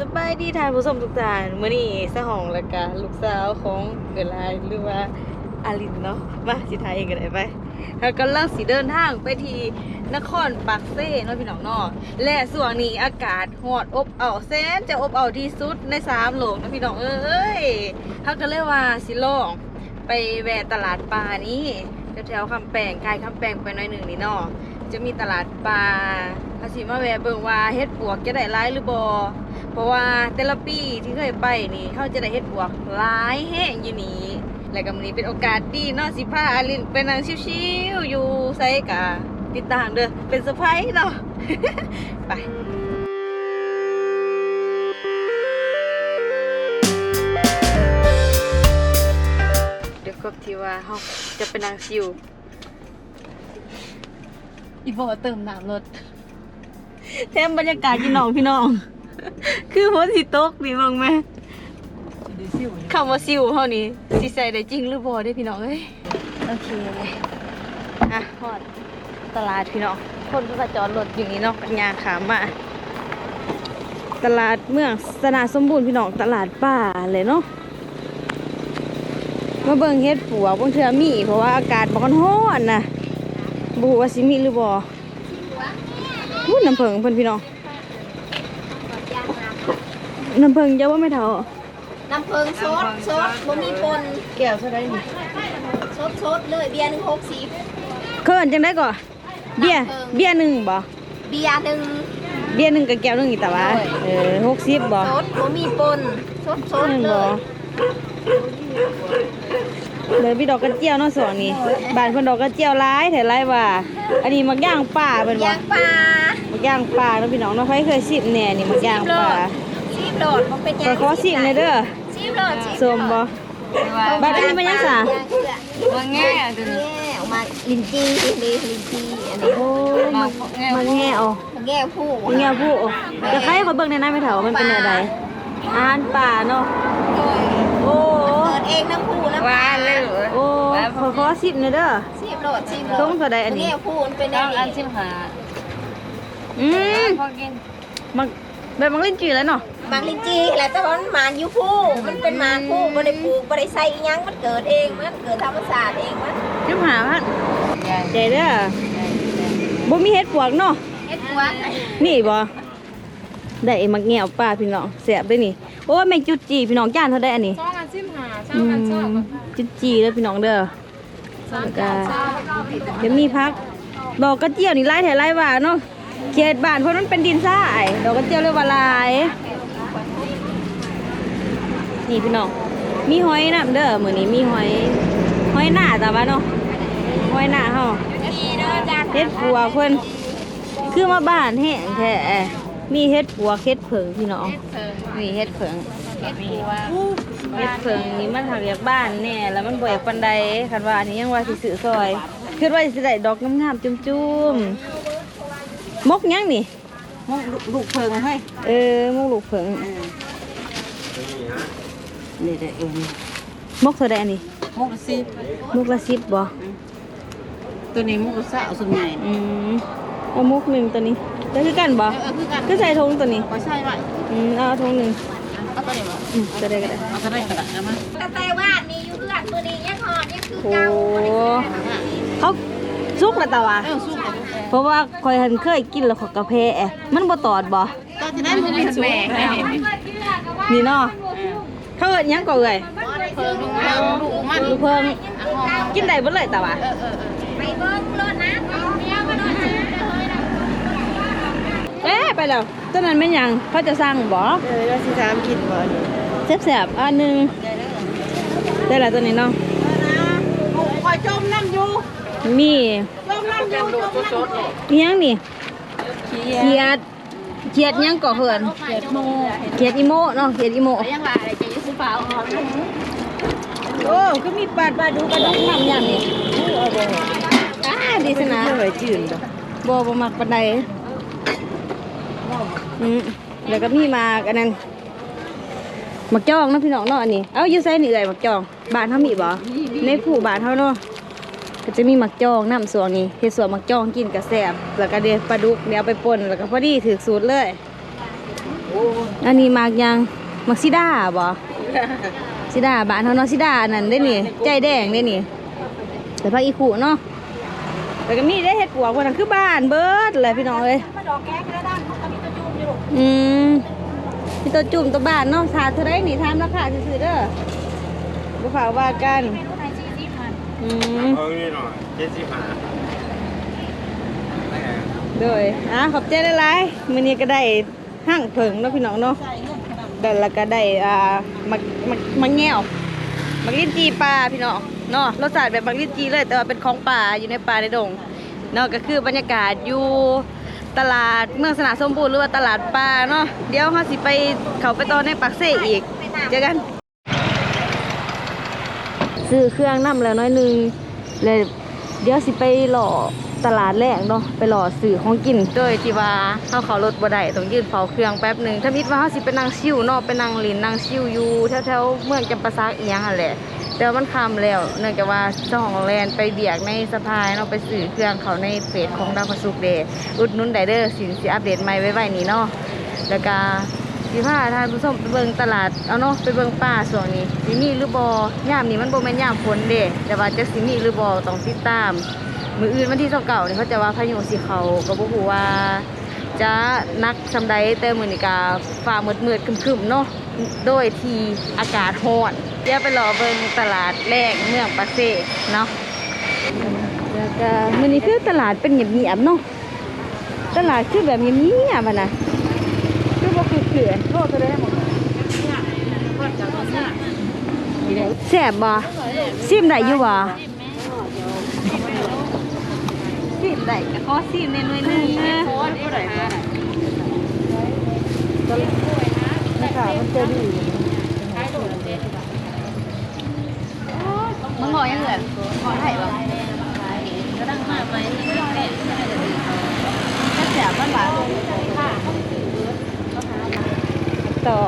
สบายดีทานผู้ชมทุกท่านมื้อนี้สะหองละกะลูกสาวของเกิดลายหรือว่าอาลินเนาะมาสิทายเองกันได้ไปแล้วก็ลังสิเดินทางไปที่นครปากเซ่เนาะพี่น้องเนาะและส่วนนี้อากาศฮอดอบอ้าวแสนจะอบอ้าที่สุดในสามโลกนะพี่น้องเอ้ยเฮาก็เลยว่าสิลองไปแวะตลาดปลานี้แถวๆคำแปงกายคำแปงไปหน่อยหนึ่งนี่เนาะจะมีตลาดปลาภาษีมาแวะเบิ่งว่าเฮ็ดปวกจะได้ร้ายหรือบ่ เพราะว่าแต่ละปีที่เคยไปนี่เขาจะได้เฮ็ดปวกหลายแห้งอยู่นี่และก็มื้อนี้เป็นโอกาสดีเนาะสิพาอาลินไปนั่งชิวๆอยู่ไสกะติดตามเด้อเป็นเซอร์ไพรส์เนาะไปเดี๋ยวครบที่ว่าเฮาจะไปนั่งชิวอีโบเติมน้ำรถแถมบรรยากาศพี่น้องพี่น้อง คือฝนสิตกนี่เบิ่งแม่คำว่าซิวเฮานี่สิใส่ได้จริงหรือบ่ได้พี่น้องเอ้ยโอเคเลยอะฮอดตลาดพี่น้องคนก็จอดรถอยู่นี่เนาะกันยางขามมาตลาดเมืองสนาสมบูรณ์พี่น้องตลาดป่าเลยเนาะมาเบิ่งเฮ็ดปัวบางเทื่อมี เพราะว่าอากาศบ่ค่อนร้อนนะบูว่าสิมีหรือบ่พูดน้ำเพิงเพิ่นพี่น้อง น้ำเพิงเยอะว่าไม่เท่าน้ำเพิงซดซดบ่มีปนแก้วเท่าไดนี่ซดซดเลยเบียร์หนึ่งหกสิบเคินจังได้ก่อเบียร์น้ำเพิงเบียร์หนึ่งบ่เบียร์หนึ่งเบียร์หนึ่งกับแก้วหนึ่งอีกแต่ว่าเออหกสิบบ่ซดบ่มีปนซดซดหนึ่งเลบ่ยเลยพี่ดอกกระเจียวเนาะสองนี่บ้านเพิ่นดอกกระเจียวหลายแถหลายว่า อันนี้มักย่างป่าเพิ่นบ่ยางปลามักย่างป่าเนาะพี่น้องเนาะใครเคยสิบแหน่นี่มักย่างป่าซีบโหลดบ่เป็นขยาองขอสิบเลยเด้อซีบโหลดซีบสมบ่บัดอันนี้มันยังสะว่าง่ายตัวนี้แง่ออกมาลินจีนี่ลินจีอันนี้โอ้มันมันแง่เอาแง่ผู้มันแง่ผู้จะใครเขาเบิ่งในนั้นไม่เถามันเป็นอะไรอาหารป่าเนาะโอ้เกิดเองน้ำผู้น้ำปลาเลยโอ้ขอขอสิบหน่อยเด้อซีบโหลดซีบโหลดต้องเท่าใดอันนี้แง่ผู้มันเป็นอันนี้อืมมันแบบมันเล่นจืดแล้วเนาะ บางลินจีอะไรแต่ว่ามันหมานอยู่ผู้มันเป็นหมานผู้บ่ได้ปลูกบ่ได้ใส่อิหยังมันเกิดเองมันเกิดธรรมชาติเองมันยิบหาพันใจเด้อบ่มีเฮ็ดปวกเนาะเฮ็ดตัวนี่บ่ได้มักแง่วป่าพี่น้องแซ่บเด้อนี่โอ้ยแมงจุดจีพี่น้องจ้านเท่าได้อันนี้ช่องอันซิมหาช่ออืงอันชอบมจุดจีเด้อพี่น้องเด้อช่องแล้วก็อันชอบเดี๋ยวมีพักดอกกระเจียวนี่ไล่แถไล่ว่าเนาะเขตบ้านเพราะมันเป็นดินทรายดอกกระเจียวเรียกว่าลาย นี่พี่น้องมีหอยน้ำเด้อมื้อนี้มีหอยหอยหน้าแต่ว่าเนาะหอยหน้าเฮาดีเด้อจ้าเฮ็ดปัวเพิ่นคือมาบ้านแห้งแท้มีเฮ็ดปัวเฮ็ดเผิงพี่น้องนี่เฮ็ดเผิงเฮ็ดตัวเฮ็ดเผิงนี่มันทางเรียกบ้านแน่แล้วมันบ่อยากปานใดคันว่าอันนี้ยังว่าสิซื้อซอยคิดว่าสิได้ดอกงามๆจุ่มๆมกยังนี่มกลูกเพิงให้เออมกลูกเผิง นี่ได้เองมกเท่าใดอันนี้มกซีมกละ10บ่ตัวนี้มกสาวส่วนใหญ่อืมเอามกหนึงตัวนี้แล้วคือกันบ่เออคือกันก็ใส่ถุงตัวนี้ก็ใช่ไหมอืมเอาถุงหนึงเอาตัวนี้มาอืมจะได้ก็ได้เอาตัวนี้กระดาษมาแต่แต่ว่านี่อยู่เพื่อนตัวนี้ยังหอดยังคือโอ้เก่าเขาสุกแล้วตาวะเออสู้กันเพราะว่าคอยหันเคยกินแล้วเขอกระเพาะมันบ่ตอดบ่ก็จะได้มันเป็นแม่นี่เนาะ เขาเอิ้นหยังก็เอ่ยเพิงเราลูกมันลูกเพิ่งกินได้เบ่เลยตาวะเออเออไปเบิ่งรถนะเมียมาโดนซื้อเลยนะเอ๊ะไปแล้วตัวนั้นแม่นหยังเขาจะสั่งบ่เออแล้วสิถามคิดบ่นี่แซ่บๆอันหนึงได้แล้วตัวนี้เนาะคอยจมน้ำอยู่มีจมน้ำอยู่จมน้ำอยู่อิหยังนี่เขียดเขียดหยังก็เพิ่นเจ็ดโมงเขียดอีโมเนาะเขียดอีโม ยังว่าอะไรจะซื้อฟ้าอ่อนโอ้ก็มีปลาปลาดูปลาดุกน้ำอย่างนี้อ่าดีสนะไว้จืดบ่บ่บ่มักปานใดอืมแล้วก็มีหมากอันนั้นหมักจองเนาะพี่น้องเนาะอันนี้ เอ้าอยู่ไสนี่เอ่ยหมักจองบ้านเฮามีบ่ในผู้บ้านเฮาเนาะก็จะมีหมักจองน้ำสวงนี่เฮ็ดสวนหมักจองกินก็แซ่บแล้วก็เดี๋ยวปลาดุกเดี๋ยวเอาไปป่นแล้วก็พอดีถึกสูตรเลยโอันนี้มากยัง มักซิดาบ่ซิดาบ้านเฮาเนาะซิดานั่นได้นี่ ใจแดงได้นี่ แต่พักอีขู่เนาะแต่ก็มีได้เฮ็ดปวกว่านั่นคือบ้านเบิดเลยพี่น้องเอ้ยมาดอกแก้กระด้างมันก็มีตัวจูมอยู่อืมมีตัวจุ่มตัวบ้านเนาะสาเท่าไรนี่ทำราคาซื่อๆเด้อบ่ฝากว่ากันเมนูไหนซีซีมันอืมเอานี่หน่อยเจ็ดสิบห้าโดยอะขอบใจหลายๆมื้อนี้ก็ได้ห้างเผิงเนาะพี่น้องเนาะ ใส่เงินขนาดได้แล้วก็ได้อ่ามักมักมักแง่วมักลิ้นจีปลาพี่น้องเนาะรสชาติแบบมักลิ้นจีเลยแต่ว่าเป็นของป่าอยู่ในป่าในดงเนาะก็คือบรรยากาศอยู่ตลาดเมืองสนาสมบูรณ์หรือว่าตลาดปลาเนาะเดี๋ยวเราสิไปเขาไปตอนในปักเซ่อีกเจอกันซื้อเครื่องน้ำแล้วน้อยนึงเลยเดี๋ยวสิไปหล่อ ตลาดแรกเนาะไปหล่อสื่อของกินโดยที่ว่าเขาเขารถบ่ได้ต้องยืนเฝ้าเครื่องแป๊บหนึ่งถ้ามิดว่าเขาสิไปนั่งชิวนาะไปนั่งลินนั่งชิวอยู่แถวๆเมืองจำปาซักเอียงหั่นแหละแต่ว่ามันคำแล้วเนื่องจากว่าเจ้าของแลนไปเบียกในสะพายเนาะไปสื่อเครื่องเขาในเฟซของดาวพสุกเดย์อุดนุนไดเดอร์สินสิอัปเดตใหม่ไว้ไว้นี่เนาะแล้วก็สิพาท่านผู้ชมไปเบิ่งตลาดเอาเนาะไปเบิ่งป่าส่วนนี้สิมีหรือบ่ยามนี้มันบ่แม่นยามฝนเด้แต่ว่าจะสิมีหรือบ่ต้องติดตาม มืออื่นวันที่29นี่ยเขาจะว่าพายุสิเขาก็บ่ฮู้ว่าจะนักซำใดแต่มื้อนี้ก็ฟ้ามืดๆครึมๆเนาะโดยที่อากาศร้อนเดี๋ยวไปรอเบิ่งตลาดแรกเมืองปาเซเนาะแล้วก็มื้อนี้คือตลาดเป็นเงียบๆเนาะตลาดคือแบบเงียบๆอะนะคือบ่คือเขื่อนโทษตัวได้หมดแซ่บบ่ซิมได้อยู่บ่ ได้ก็ขอซิมในหน่วยหนึงนะโคตรผู้ใดมานะคะมันจะดีมึงบอกยังเหลือขอไถ่บ่ก็ตั้งมาไหมที่แม่ถ้าแซ่บมันหวานต่อ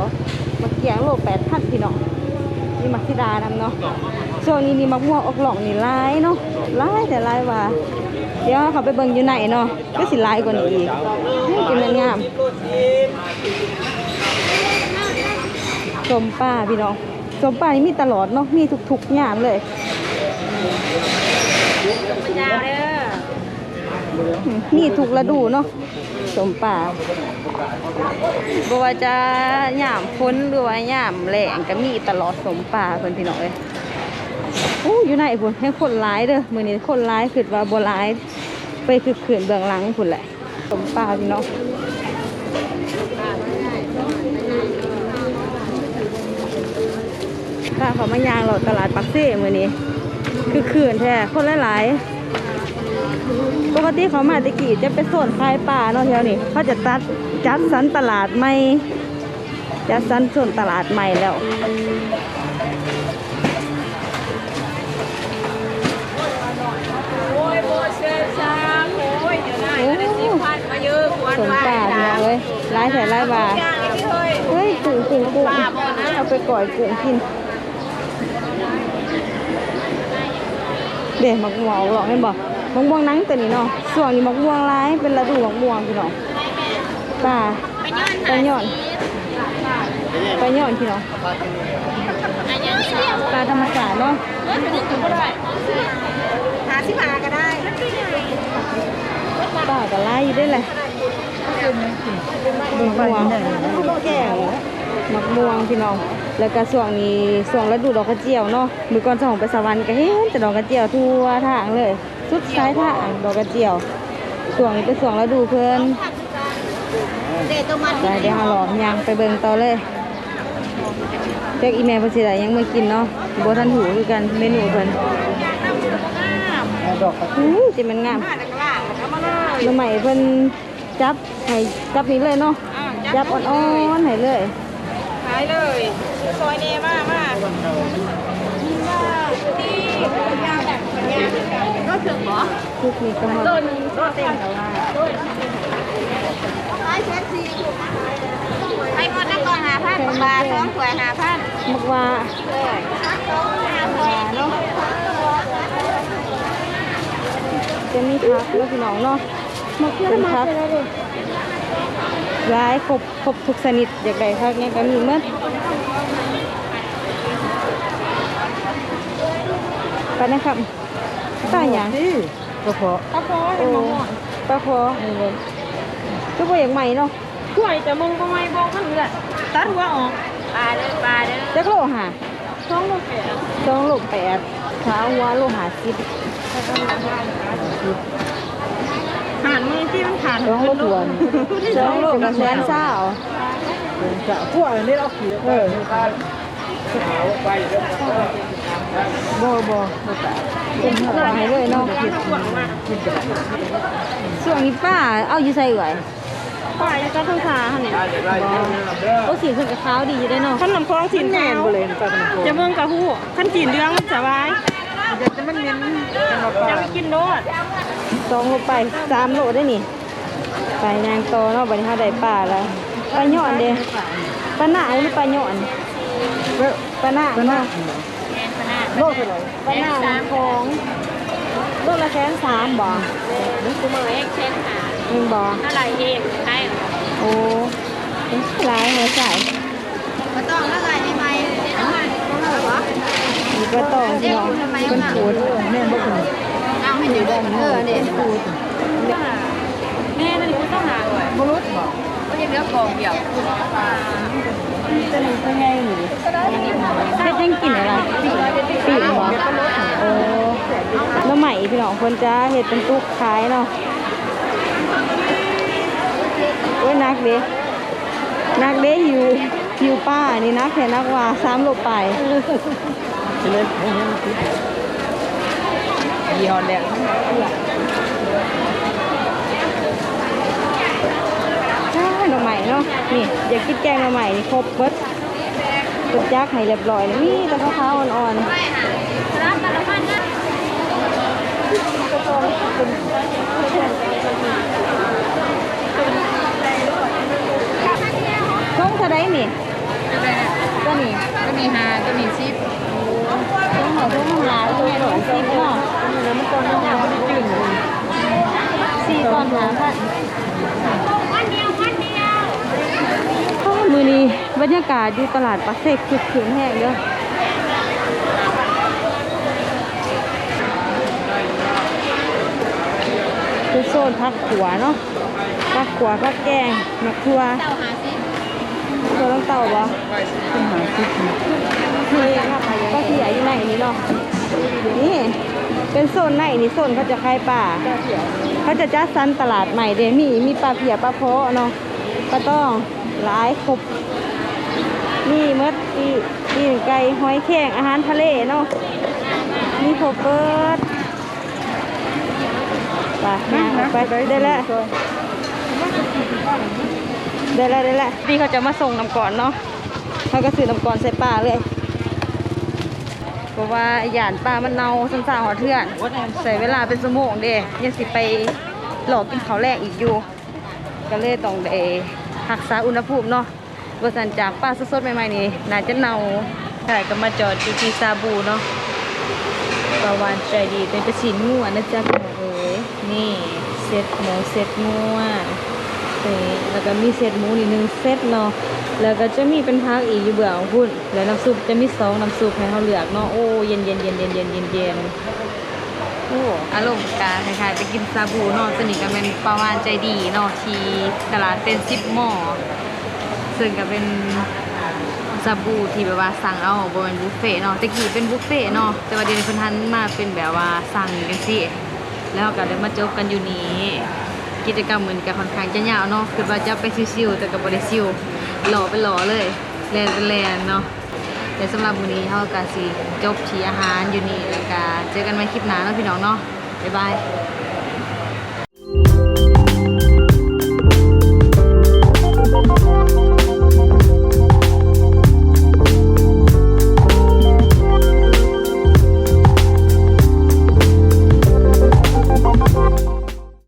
มักเกียงโล8,000พี่น้อง นี่มักสิดานำเนาะช่วงนี้นี่มักม่วงออกหล่องนี่หลายเนาะหลายแต่หลายว่าเดี๋ยวเขาไปเบิ่งอยู่ไหนเนาะก็สิหลายกว่านี้อีกให้กินมันงามสมป่าพี่น้องสมป่านี่มีตลอดเนาะมีทุกๆยามเลยอืมมีทุกฤดูเนาะ สมป่าบ่ว่าจะยามฝนหรือว่ายามแหลงก็มีตลอดสมป่าเพิ่นพี่น้องเอ้ยอู้อยู่ไหนพุ่นให้คนร้ายเด้อมือนี้คนร้ายคือว่าบ่ร้าย ไปคือเขื่อนเบื้องหลังพุ่นแหละ สมปลาพี่น้องถ้าเขามายางเราตลาดปักเซ่มือนี้ คือเขื่อนแท้คนหลายๆ ปกติเขามาแตะกี้จะเป็นโซนขายปลาเนาะแถวนี้เขาจะตัดจัดสรรตลาดใหม่จัดสรรโซนตลาดใหม่แล้วโอ้ยโบเชอร์ช้างโอ้ยเดี๋ยวได้แล้วได้สิพันมาเยอะกว่าสมป่าพี่น้องเลยร้ายแถร้ายบาย่างนี้พี่เฮ้ยเฮ้ยกุ้งกุ้งกุ้งเอาไปก่อยกุ้งกินเด็มักม่วงหรอกเห็นบ่มัก ม่วงนังแตัวนี้เนาะส่วนนี้มักม่วงร้ายเป็นฤดูมักม่วงพี่น้องป่าไปย่อนไปย่อนพี่น้องปลาธรรมชาติเนาะหาสิมาก็ได้ป่าก็ร้ายอยู่ได้เลยมักม่วงแก่มักม่วงพี่น้องแล้วก็ช่วงนี้ช่วงฤดูดอกกระเจียวเนาะมือก่อนสองไปสวรรค์ก็เห็นแต่ดอกกระเจียวทั่วทางเลย สุดท้ายทางดอกกระเจียวช่วงนี้เป็นช่วงฤดูเพิ่นเด็ดตัวมันได้เดี๋ยวหาหลอมยางไปเบิ่งต่อเลยเจ๊กอีเมลภาษีใดยังไม่กินเนาะโบ่ทันหูคือกันเมนูเพิ่นอู้จิมันงามมาจากล่างแล้วก็มเลยหน่อใหม่เพิ่นจับให้จับนี้เลยเนาะจับอ่อนๆให้เลยขายเลยซอยเนมากมากดีก็ถึงเหรอ ทุกนี้ก็ฮอดก็เต็มแล้วขายแท็กซี่ไปหมดแล้วก่อนหาพันบาทสองถ้วยหาพันมักว่าจะมีพักแล้วพี่น้องเนาะมักเป็นพักร้ายครบครบทุกชนิดอยากได้พักเนี่ยก็มีหมดไปนะครับป้าอย่าง กระเพาะตะโพนโอ้ป้าพอก็บ่อย่างใหม่เนาะถ้วยจะมึงก็ไม่บอกมันเลยตัดหัวออกปลาเด้อปลาเด้อจักโลหะท้องลูกแก่สองโลแปดขาหัวโลหะสิบหันมือที่มันขาดสองโลถวนสองโลกับแสนเศร้าจะพวกอันนี้เอาขี่เออ บ่บ่บ่ตาเป็นหัวให้เลยเนาะช่วงนี้ป้าเอาอยู่ใส่เอ่ยปลาจะต้องขาเนี่ยโอ้สีเพิ่นก็ขาวดีอยู่ได้เนาะขั้นน้ำคลองสีขาวเลยปลาเป็นโกจะเมืองกะหู้ขั้นจีนเรื่องมันสบายจะมันเน้นกันมาปจะลาไปกินโดดสองโลไปสามโลได้นี่ไปนางโตเนาะบัดนี้เฮาได้ป้าแล้วปลาหย่อนเด้ปลาหน้าหรือปลาหย่อน เด้อปลาหน้าเนาะโลกเท่าไหร่ปลาหน้ามันของโลละแสนสามบ่กูมาเอ็กเซนหาหนึ่งบ่เท่าไหร่เองใช่โอ้หลายหัวใส่ก็ต้องละลายใหม่ๆต้องละวะมีก็ต้องพี่น้องเป็นปูดแม่บ่คุณเอาให้อยู่ด้วยเออเนี่ยแม่นั่นกูต้องหาด้วยบ่รู้บ่ก็ยังเหลือกองเดียว จะมีเป็นไงหนูเฮ็ดยังกินอะไรปีปีกบ่โอ้แล้วใหม่พี่น้องเพิ่นจะเฮ็ดเป็นตุกขายเนาะโอ้ยนักเด้นักเด้หิวหิวป้านี่นักแค่นักว่าสามโลไปจะเล่นให้เห็นติดยี่ห้อแรก อ้าวห นาะนี่อยากกินแกงหน่อใหม่นี่ครบเบิดตุกยักให้เรียบร้อยเลยมีแต่ขาวๆอ่อนๆรับแต่ละพันนะช่องเท่าไรนี่ก็นี่ก็มีหาก็มีซิปช่องหัวช่องหาช่องหลวซิปเนาะมันตรงนั้นเนี่ยมันจืดสี่ตอนหาค่ะข้อ มือนี้บรรยากาศอยู่ตลาดปักเสกคึกคืนแห้งเด้อคือโซนพักขัวเนาะพักขัวพักแกงมักทัวเต้าหาซิปตัวต้องเต่าบ่ขึ้นหาติดนี่ก็ที่อยู่ไหนนี่เนาะนี่เป็นโซนไหนนี่โซนเขาจะขายป่าเขาจะจัดสรรตลาดใหม่เดมีมีปลาเพียปลาโพเนาะปลาต้อง หลายครบนี่เมดปีปีนไก่หอยแข็งอาหารทะเลเนาะมีครบเบิดไปนะไปได้แล้วได้แล้วได้แล้วพี่เขาจะมาส่งน้ำก่อนเนาะเขาก็ซื้อน้ำก่อนใส่ป่าเลยเพราะว่าหยานป่ามันเน่าสันสาหัวเทื่อนใส่เวลาเป็นสมองเด้ยังสิไปหลอกกินเขาแรกอีกอยู่ ก็เลยต้องได้ รักษาอุณหภูมิเนาะบริสันจากป้าสดๆใหม่ๆนี่น่าจะเน่าแต่ก็มาจอดอยู่ที่ซาบูเนาะประวานใจดีเป็นกระชินงัวนะจ๊ะเอ๋ยนี่เซตหมูเซตงัวเออแล้วก็มีเศษหมูนี่หนึ่งเซตเนาะแล้วก็จะมีเป็นพักอีกอยู่เบื่อของคุณแล้วน้ำซุปจะมีสองน้ำซุปให้เขาเลือกเนาะโอ้เย็นเย็นเย็นเย็นเย็นเย็นเย็น โอ้อารมณ์การคล้ายๆไปกินซาบูเนาะสนิทกันเป็นประวานใจดีเนาะที่ตลาดเป็นซิปหม้อซึ่งก็เป็นซาบูที่แบบว่าสั่งเอาบ่เป็นบุฟเฟ่เนาะแตะกี้เป็นบุฟเฟ่เนาะแต่ว่าเดี๋ยวนี้เพิ่นหันมาเป็นแบบว่าสั่งจังซี่แล้วก็เลยมาจบกันอยู่นี้กิจกรรมเหมือนกับค่อนข้างจะยาวเนาะคือว่าจะไปซิวๆแต่ก็บ่ได้ซิวหล่อเป็นหล่อเลยแลนเป็นแลนเนาะ แต่สำหรับวันนี้เฮาก็สิจบที่อาหารอยู่นี่แล้วก็เจอกันใหม่คลิปหน้าเนาะพี่น้องเนาะบ๊ายบาย